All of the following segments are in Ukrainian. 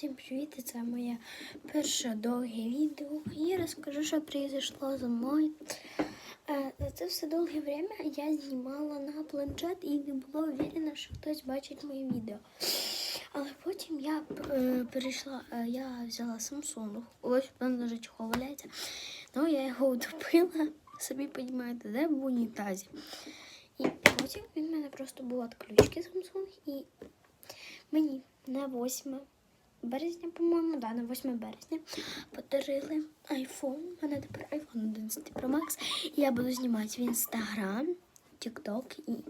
Всім привіт! Це моє перше довге відео. І розкажу, що произошло зі мною. Е, За це все довге время я знімала на планшет і не була уверена, що хтось бачить моє відео. Але потім я е, перейшла, е, я взяла Samsung. Ось в мене вже чого валяється. Ну, я його утопила, собі розумієте, де в унітазі. І потім він в мене просто був від ключки Samsung і мені на 8 березня, по-моєму, да, на 8 березня подарили iPhone. У мене тепер iPhone 11 Pro Max. І я буду знімати в Instagram, TikTok і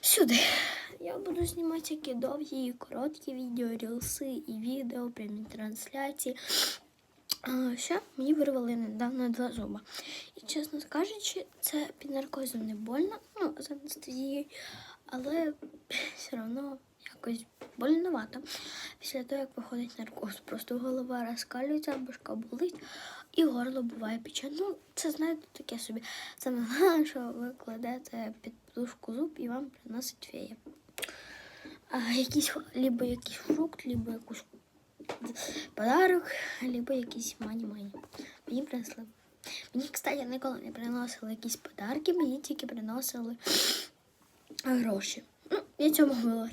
сюди. Я буду знімати які довгі і короткі відео, рілси і відео, прямі трансляції. А, ще мені вирвали недавно два зуба. І чесно кажучи, це під наркозом не больно, ну, з анестезією, але все одно якось больновато. Після того, як виходить наркоз, просто голова розкалюється, башка болить і горло буває пече. Ну, це знаєте таке собі. Саме головне, що ви кладете під подушку зуб і вам приносить фея. А, якийсь, либо якийсь фрукт, либо якусь подарок, либо якісь мані-мані. Мені принесли. Мені, кстати, ніколи не приносили якісь подарки, мені тільки приносили гроші. Ну, я цьому була.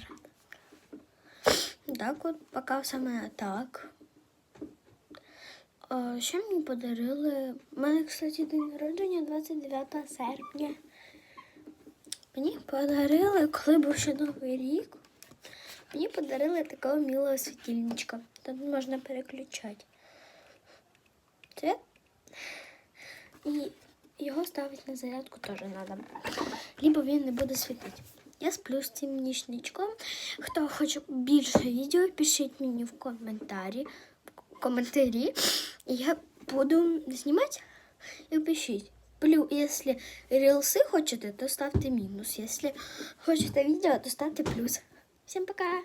Так от, поки саме так. А, ще мені подарили. У мене, кстати, день народження 29 серпня. Мені подарили, коли був ще новий рік. Мені подарили такого милого світильничка. Тут можна переключати. Цвет. І його ставити на зарядку теж треба. Либо він не буде світити. Я сплю з цим нічничком. Хто хоче більше відео, пишіть мені в коментарі. В коментарі. І я буду знімати і пишіть. Плюс, якщо рілси хочете, то ставте мінус. Якщо хочете відео, то ставте плюс. Всім пока!